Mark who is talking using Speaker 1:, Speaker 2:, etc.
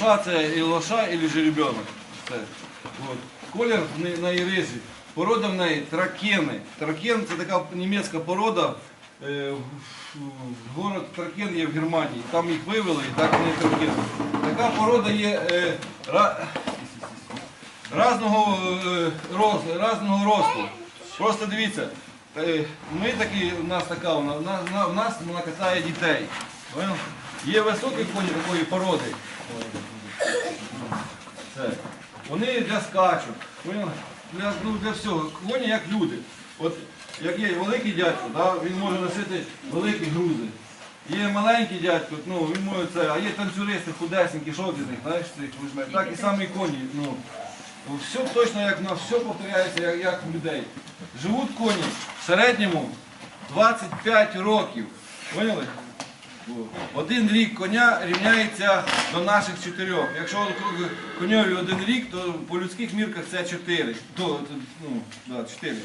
Speaker 1: Лоша це і лоша, і жеребенок. Це. От. Колір на- іризі. Порода в неї тракени. Тракен це така німецька порода. В- Город Тракен є в Германії. Там їх вивели і так вони тракен. Така порода є е, ра- разного, е, роз- разного росту. Просто дивіться, е, ми такі, у нас така, у нас, на- на- у нас вона катає дітей. Є високі коні такої породи. Це. Вони для скачок, для, ну, для всього. Коні як люди. От як є великий дядько, да, він може носити великі грузи. Є маленький дядько, ну, він може це, а є танцюристи худесенькі, що знаєш, цих візьмеш. Так і самі коні. Ну, Ну, Все точно як в нас, все повторяється, як, як у людей. Живуть коні в середньому 25 років. Поняли? Один рік коня рівняється до наших чотирьох. Якщо коньові один рік, то по людських мірках це 4. То, то, ну, да, 4.